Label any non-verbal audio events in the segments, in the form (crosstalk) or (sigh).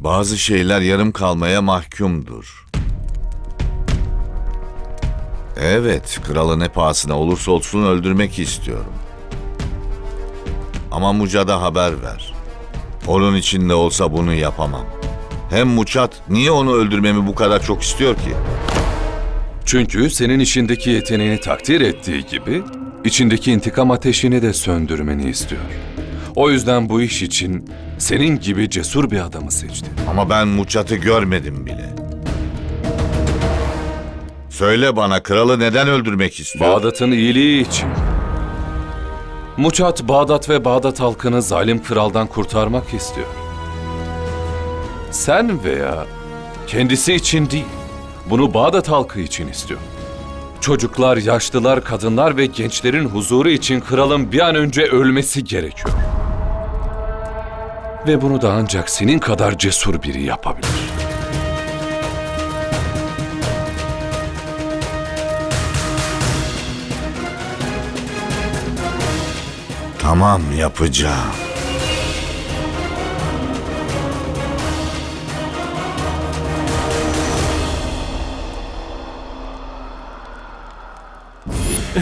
Bazı şeyler yarım kalmaya mahkumdur. Evet, kralı ne pahasına olursa olsun öldürmek istiyorum. Ama Mucad'a haber ver. Onun içinde olsa bunu yapamam. Hem Muçat niye onu öldürmemi bu kadar çok istiyor ki? Çünkü senin içindeki yeteneğini takdir ettiği gibi içindeki intikam ateşini de söndürmeni istiyor. O yüzden bu iş için senin gibi cesur bir adamı seçti. Ama ben Muçat'ı görmedim bile. Söyle bana kralı neden öldürmek istiyor? Bağdat'ın iyiliği için. Muçat, Bağdat ve Bağdat halkını zalim kraldan kurtarmak istiyor. Sen veya kendisi için değil, bunu Bağdat halkı için istiyor. Çocuklar, yaşlılar, kadınlar ve gençlerin huzuru için kralın bir an önce ölmesi gerekiyor. Ve bunu da ancak senin kadar cesur biri yapabilir. Tamam yapacağım.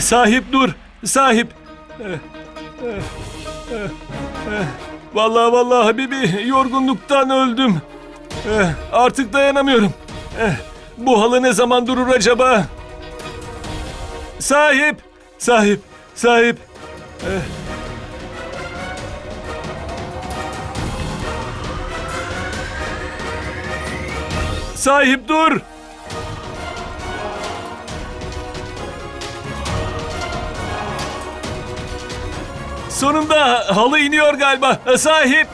Sahip dur. Sahip. Vallahi vallahi Habibi yorgunluktan öldüm. Eh, Artık dayanamıyorum. Eh, Bu halı ne zaman durur acaba? Sahip. Sahip. Sahip. Eh. Sahip dur. Sonunda halı iniyor galiba. Sahip.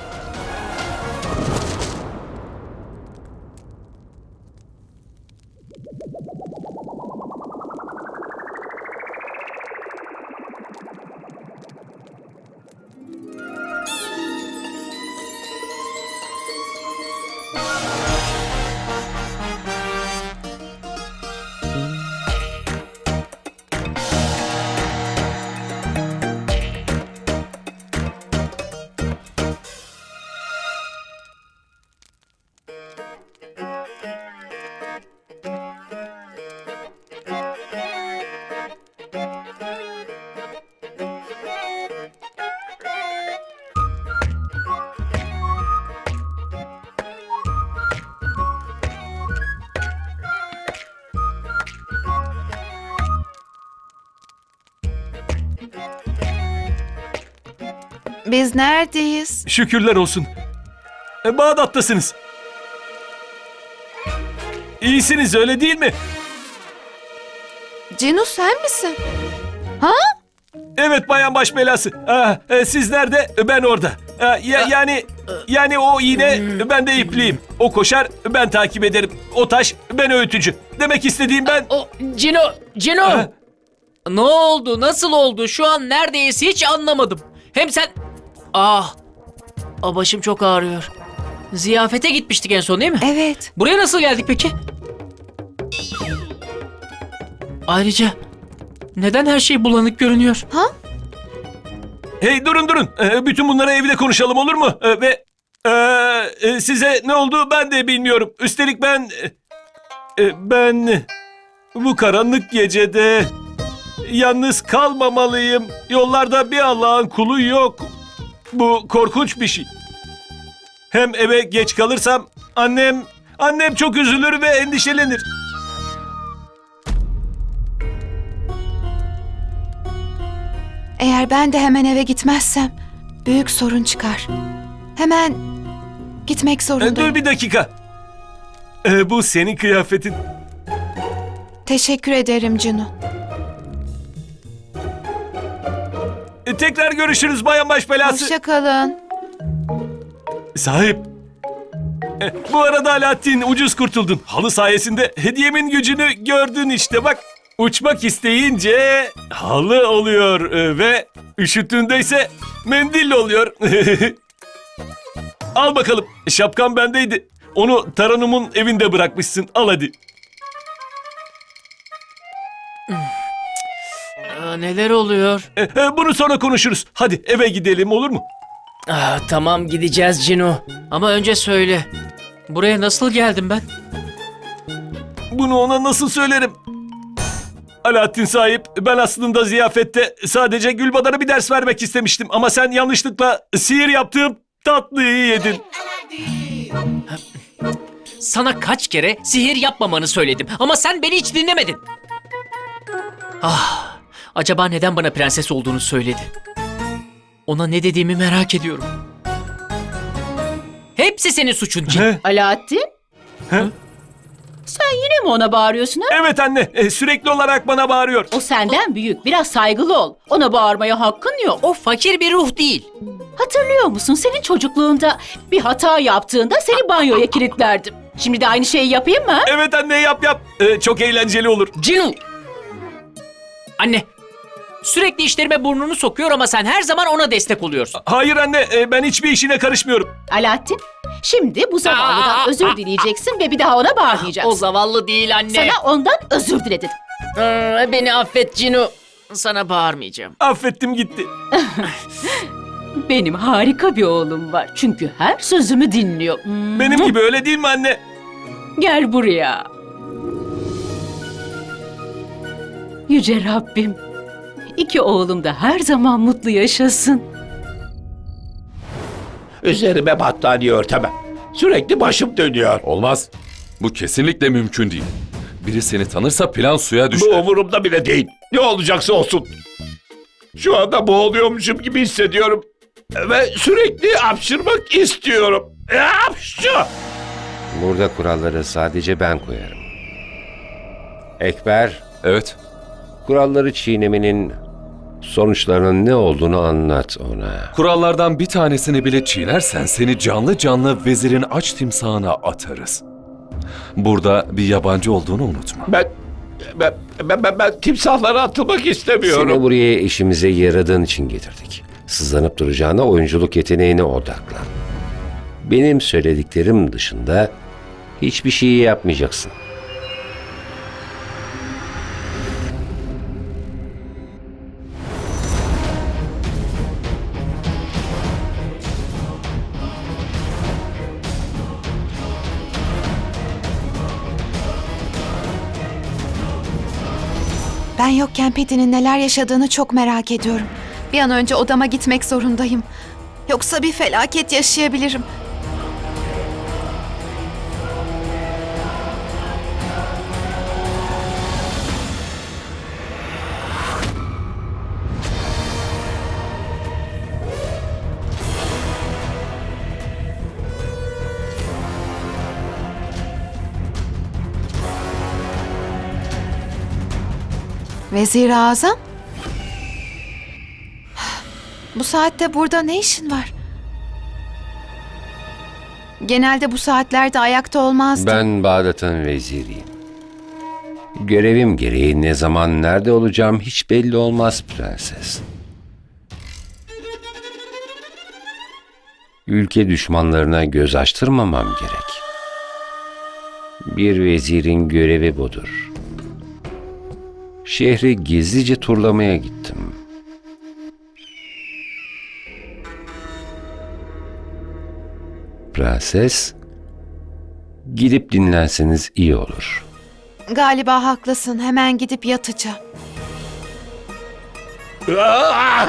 Biz neredeyiz? Şükürler olsun. E, Bağdat'tasınız. İyisiniz öyle değil mi? Cinu sen misin? Evet bayan baş belası. Ah, e, siz nerede? E, Ben orada. Ah, ya- yani yani o iğne ben de ipliyim. O koşar ben takip ederim. O taş ben öğütücü. Demek istediğim ben O Cino, Cino. Ha? ne oldu? Nasıl oldu? Şu an neredeyiz hiç anlamadım. Hem sen Ah. A başım çok ağrıyor. Ziyafete gitmiştik en son değil mi? Evet. Buraya nasıl geldik peki? Ayrıca neden her şey bulanık görünüyor? Hey durun durun. E, Bütün bunları evde konuşalım olur mu? E, Ve e, e, size ne oldu ben de bilmiyorum. Üstelik ben e, ben bu karanlık gecede yalnız kalmamalıyım. Yollarda bir Allah'ın kulu yok. Bu korkunç bir şey. Hem eve geç kalırsam annem annem çok üzülür ve endişelenir. Eğer ben de hemen eve gitmezsem büyük sorun çıkar. Hemen gitmek E, dur zorundayım. bir dakika. E, bu senin kıyafetin. Teşekkür ederim Cinu. Tekrar görüşürüz bayan baş belası. Hoşça kalın. Sahip. E, Bu arada Alaaddin ucuz kurtuldun. Halı sayesinde hediyemin gücünü gördün işte bak. Uçmak isteyince halı oluyor e, ve üşüttüğünde ise mendil oluyor. (laughs) Al bakalım şapkan bendeydi. Onu Taranum'un evinde bırakmışsın. Al hadi. Aa, neler oluyor? E, e, Bunu sonra konuşuruz. Hadi eve gidelim olur mu? Ah, tamam gideceğiz Cino. Ama önce söyle. Buraya nasıl geldim ben? Bunu ona nasıl söylerim? Alaaddin sahip, ben aslında ziyafette sadece Gülbadar'a bir ders vermek istemiştim. Ama sen yanlışlıkla sihir yaptığım tatlıyı yedin. Sana kaç kere sihir yapmamanı söyledim ama sen beni hiç dinlemedin. Ah, acaba neden bana prenses olduğunu söyledi? Ona ne dediğimi merak ediyorum. Hepsi senin suçun Cin. He? Alaaddin? He? Sen yine mi ona bağırıyorsun ha? Evet anne, e, sürekli olarak bana bağırıyor. O senden büyük. Biraz saygılı ol. Ona bağırmaya hakkın yok. O fakir bir ruh değil. Hatırlıyor musun? Senin çocukluğunda bir hata yaptığında seni banyoya kilitlerdim. Şimdi de aynı şeyi yapayım mı? ha? Evet anne yap yap. E, çok eğlenceli olur. Cinu! Anne, sürekli işlerime burnunu sokuyor ama sen her zaman ona destek oluyorsun. Hayır anne, e, ben hiçbir işine karışmıyorum. Alaaddin, şimdi bu Aa, zavallıdan özür aa, dileyeceksin ve bir daha ona O bağırmayacaksın. zavallı değil anne. Sana ondan özür diledim. Aa, beni affet Cinu. Sana bağırmayacağım. Affettim gitti. (laughs) Benim harika bir oğlum var. Çünkü her sözümü dinliyor. Hmm. Benim gibi öyle değil mi anne? Gel buraya. Yüce Rabbim. İki oğlum da her zaman mutlu yaşasın. Üzerime battaniye örtemem. Sürekli başım dönüyor. Olmaz. Bu kesinlikle mümkün değil. Biri seni tanırsa plan suya Bu düşer. umurumda bile değil. Ne olacaksa olsun. Şu anda boğuluyormuşum gibi hissediyorum. Ve sürekli hapşırmak istiyorum. Hapşu! Burada kuralları sadece ben koyarım. Ekber, Evet. kuralları çiğnemenin sonuçlarının ne olduğunu anlat ona. Kurallardan bir tanesini bile çiğnersen seni canlı canlı vezirin aç timsahına atarız. Burada bir yabancı olduğunu unutma. Ben, ben, ben, ben, ben timsahlara atılmak istemiyorum. Seni buraya işimize yaradığın için getirdik. Sızlanıp duracağına oyunculuk yeteneğine odaklan. Benim söylediklerim dışında hiçbir şey yapmayacaksın. Ben yokken Peti'nin neler yaşadığını çok merak ediyorum. Bir an önce odama gitmek zorundayım. Yoksa bir felaket yaşayabilirim. Vezir Azam? Bu saatte burada ne işin var? Genelde bu saatlerde ayakta olmazdı. Ben Bağdat'ın veziriyim. Görevim gereği ne zaman nerede olacağım hiç belli olmaz prenses. Ülke düşmanlarına göz açtırmamam gerek. Bir vezirin görevi budur. Şehri gizlice turlamaya gittim. Prenses, gidip dinlenseniz iyi olur. Galiba haklısın. Hemen gidip yatacağım. Aa,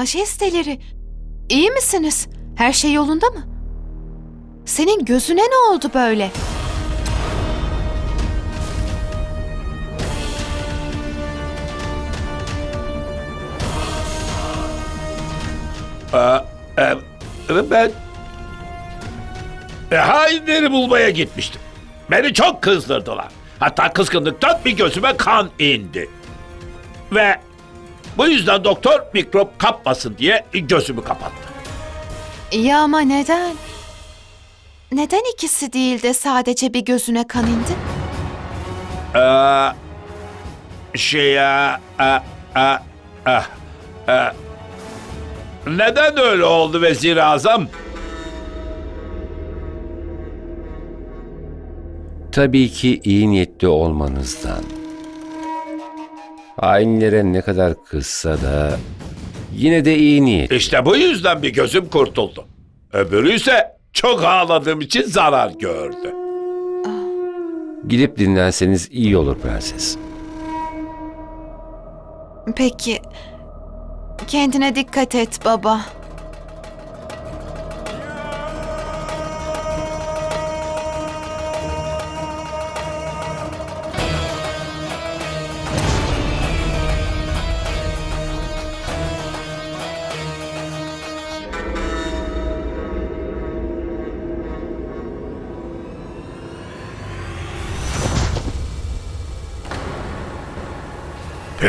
Majesteleri, iyi misiniz? Her şey yolunda mı? Senin gözüne ne oldu böyle? Aa, e, ben e, hainleri bulmaya gitmiştim. Beni çok kızdırdılar. Hatta kızgınlıktan bir gözüme kan indi. Ve bu yüzden doktor mikrop kapmasın diye gözümü kapattı. İyi ama neden? Neden ikisi değil de sadece bir gözüne kan indi? Ee, şey ya... a- a- a- a- neden öyle oldu Vezir Azam? Tabii ki iyi niyetli olmanızdan. Hainlere ne kadar kızsa da yine de iyi niyet. İşte bu yüzden bir gözüm kurtuldu. Öbürü ise çok ağladığım için zarar gördü. Gidip dinlenseniz iyi olur prenses. Peki. Kendine dikkat et baba.